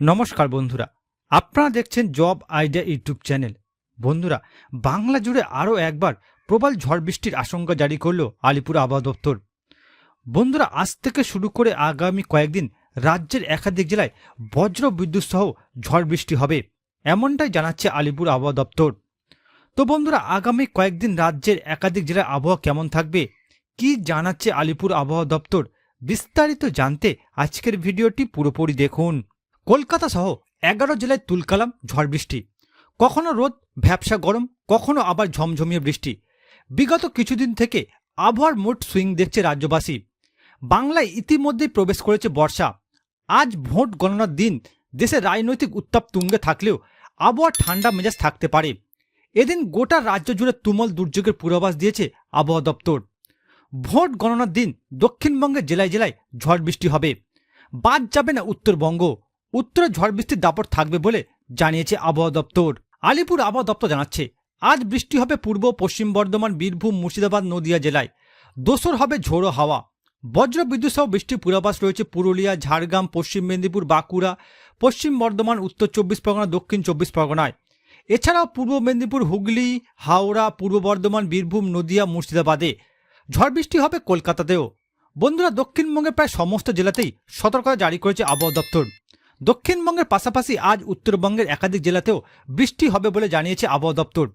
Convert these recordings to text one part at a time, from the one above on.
নমস্কার বন্ধুরা। আপনারা দেখছেন জব আইডিয়া ইউটিউব চ্যানেল। বন্ধুরা, বাংলা জুড়ে আরও একবার প্রবল ঝড় বৃষ্টির আশঙ্কা জারি করল আলিপুর আবহাওয়া দপ্তর। বন্ধুরা, আজ থেকে শুরু করে আগামী কয়েকদিন রাজ্যের একাধিক জেলায় বজ্র বিদ্যুৎ সহ ঝড় বৃষ্টি হবে, এমনটাই জানাচ্ছে আলিপুর আবহাওয়া দপ্তর। তো বন্ধুরা, আগামী কয়েকদিন রাজ্যের একাধিক জেলার আবহাওয়া কেমন থাকবে, কি জানাচ্ছে আলিপুর আবহাওয়া দপ্তর, বিস্তারিত জানতে আজকের ভিডিওটি পুরোপুরি দেখুন। কলকাতা সহ এগারো জেলায় তুলকালাম ঝড় বৃষ্টি। কখনো রোদ, ভ্যাবসা গরম, কখনো আবার ঝমঝমিয়ে বৃষ্টি। বিগত কিছুদিন থেকে আবহাওয়ার মোট সুইং দেখছে রাজ্যবাসী। বাংলায় ইতিমধ্যেই প্রবেশ করেছে বর্ষা। আজ ভোট গণনার দিন দেশে রাজনৈতিক উত্তাপ তুঙ্গে থাকলেও আবহাওয়া ঠান্ডা মেজাজ থাকতে পারে। এদিন গোটা রাজ্য জুড়ে তুমল দুর্যোগের পূর্বাভাস দিয়েছে আবহাওয়া দপ্তর। ভোট গণনার দিন দক্ষিণবঙ্গের জেলায় জেলায় ঝড় বৃষ্টি হবে। বাদ যাবে না উত্তরবঙ্গ। উত্তরে ঝড় বৃষ্টির দাপট থাকবে বলে জানিয়েছে আবহাওয়া দপ্তর। আলিপুর আবহাওয়া দপ্তর জানাচ্ছে, আজ বৃষ্টি হবে পূর্ব পশ্চিম বর্ধমান, বীরভূম, মুর্শিদাবাদ, নদিয়া জেলায়। দোসর হবে ঝোড়ো হাওয়া। বজ্র বিদ্যুৎ সহ বৃষ্টির পূর্বাভাস রয়েছে পুরুলিয়া, ঝাড়গ্রাম, পশ্চিম মেদিনীপুর, বাঁকুড়া, পশ্চিম বর্ধমান, উত্তর চব্বিশ পরগনা, দক্ষিণ চব্বিশ পরগনায়। এছাড়াও পূর্ব মেদিনীপুর, হুগলি, হাওড়া, পূর্ব বর্ধমান, বীরভূম, নদিয়া, মুর্শিদাবাদে। ঝড় বৃষ্টি হবে কলকাতাতেও। বন্ধুরা, দক্ষিণবঙ্গের প্রায় সমস্ত জেলাতেই সতর্কতা জারি করেছে আবহাওয়া দপ্তর। দক্ষিণবঙ্গের পাশাপাশি আজ উত্তরবঙ্গের একাধিক জেলাতেও বৃষ্টি হবে বলে জানিয়েছে আবহাওয়া দপ্তর।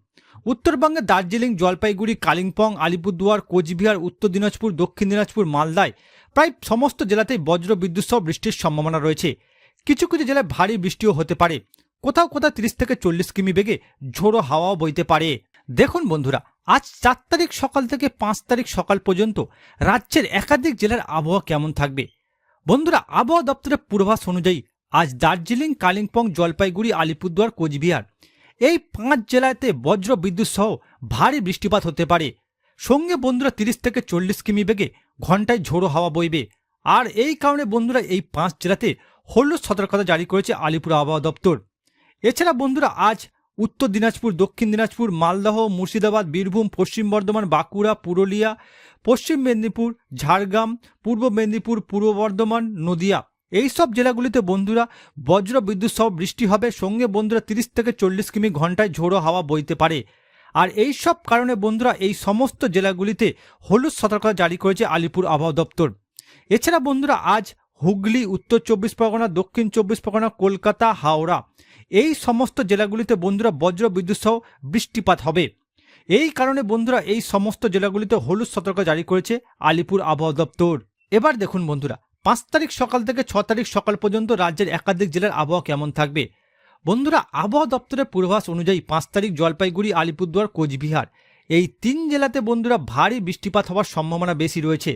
উত্তরবঙ্গের দার্জিলিং, জলপাইগুড়ি, কালিম্পং, আলিপুরদুয়ার, কোচবিহার, উত্তর দিনাজপুর, দক্ষিণ দিনাজপুর, মালদায় প্রায় সমস্ত জেলাতেই বজ্র বিদ্যুৎ সহ বৃষ্টির সম্ভাবনা রয়েছে। কিছু কিছু জেলায় ভারী বৃষ্টিও হতে পারে। কোথাও কোথাও তিরিশ থেকে চল্লিশ কিমি বেগে ঝোড়ো হাওয়াও বইতে পারে। দেখুন বন্ধুরা, আজ চার তারিখ সকাল থেকে পাঁচ তারিখ সকাল পর্যন্ত রাজ্যের একাধিক জেলার আবহাওয়া কেমন থাকবে? বন্ধুরা, আবহাওয়া দপ্তরের পূর্বাভাস অনুযায়ী আজ দার্জিলিং, কালিম্পং, জলপাইগুড়ি, আলিপুরদুয়ার, কোচবিহার। এই পাঁচ জেলাতে বজ্র বিদ্যুৎ সহ ভারী বৃষ্টিপাত হতে পারে। সঙ্গে বন্ধুরা তিরিশ থেকে চল্লিশ কিমি বেগে ঘন্টায় ঝোড়ো হাওয়া বইবে। আর এই কারণে বন্ধুরা এই পাঁচ জেলাতে হলুদ সতর্কতা জারি করেছে আলিপুর আবহাওয়া দপ্তর। এছাড়া বন্ধুরা আজ উত্তর দিনাজপুর, দক্ষিণ দিনাজপুর, মালদহ, মুর্শিদাবাদ, বীরভূম, পশ্চিম বর্ধমান, বাঁকুড়া, পুরুলিয়া, পশ্চিম মেদিনীপুর, ঝাড়গ্রাম, পূর্ব মেদিনীপুর, পূর্ব বর্ধমান, নদিয়া। এই সব জেলাগুলিতে বন্ধুরা বজ্র বিদ্যুৎ সহ বৃষ্টি হবে। সঙ্গে বন্ধুরা তিরিশ থেকে চল্লিশ কিমি ঘন্টায় ঝোড়ো হাওয়া বইতে পারে। আর এই সব কারণে বন্ধুরা এই সমস্ত জেলাগুলিতে হলুদ সতর্কতা জারি করেছে আলিপুর আবহাওয়া দপ্তর। এছাড়া বন্ধুরা আজ হুগলি, উত্তর চব্বিশ পরগনা, দক্ষিণ চব্বিশ পরগনা, কলকাতা, হাওড়া এই সমস্ত জেলাগুলিতে বন্ধুরা বজ্র বিদ্যুৎ সহ বৃষ্টিপাত হবে। এই কারণে বন্ধুরা এই সমস্ত জেলাগুলিতে হলুদ সতর্ক জারি করেছে আলিপুর আবহাওয়া দপ্তর। এবার দেখুন বন্ধুরা পাঁচ তারিখ সকাল থেকে ছ তারিখ সকাল পর্যন্ত রাজ্যের একাধিক জেলার আবহাওয়া কেমন থাকবে? বন্ধুরা, আবহাওয়া দপ্তরের পূর্বাভাস অনুযায়ী পাঁচ তারিখ জলপাইগুড়ি, আলিপুরদুয়ার, কোচবিহার, এই তিন জেলাতে বন্ধুরা ভারী বৃষ্টিপাত হওয়ার সম্ভাবনা বেশি রয়েছে।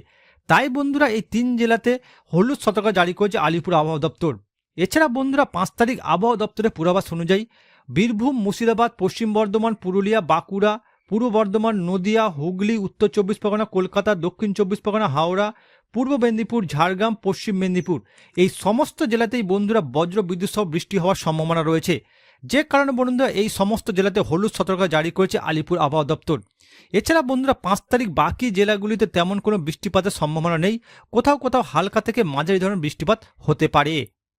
তাই বন্ধুরা, এই তিন জেলাতে হলুদ সতর্ক জারি করেছে আলিপুর আবহাওয়া দপ্তর। এছাড়া বন্ধুরা, পাঁচ তারিখ আবহাওয়া দপ্তরের পূর্বাভাস অনুযায়ী বীরভূম, মুর্শিদাবাদ, পশ্চিম বর্ধমান, পুরুলিয়া, বাঁকুড়া, পূর্ব বর্ধমান, নদিয়া, হুগলি, উত্তর চব্বিশ পরগনা, কলকাতা, দক্ষিণ চব্বিশ পরগনা, হাওড়া পূর্ব মেদিনীপুর, ঝাড়গ্রাম, পশ্চিম মেদিনীপুর। এই সমস্ত জেলাতেই বন্ধুরা বজ্র বিদ্যুৎ সহ বৃষ্টি হওয়ার সম্ভাবনা রয়েছে। যে কারণে বন্ধুরা এই সমস্ত জেলাতে হলুদ সতর্কতা জারি করেছে আলিপুর আবহাওয়া দপ্তর। এছাড়া বন্ধুরা পাঁচ তারিখ বাকি জেলাগুলিতে তেমন কোনো বৃষ্টিপাতের সম্ভাবনা নেই। কোথাও কোথাও হালকা থেকে মাঝারি ধরনের বৃষ্টিপাত হতে পারে।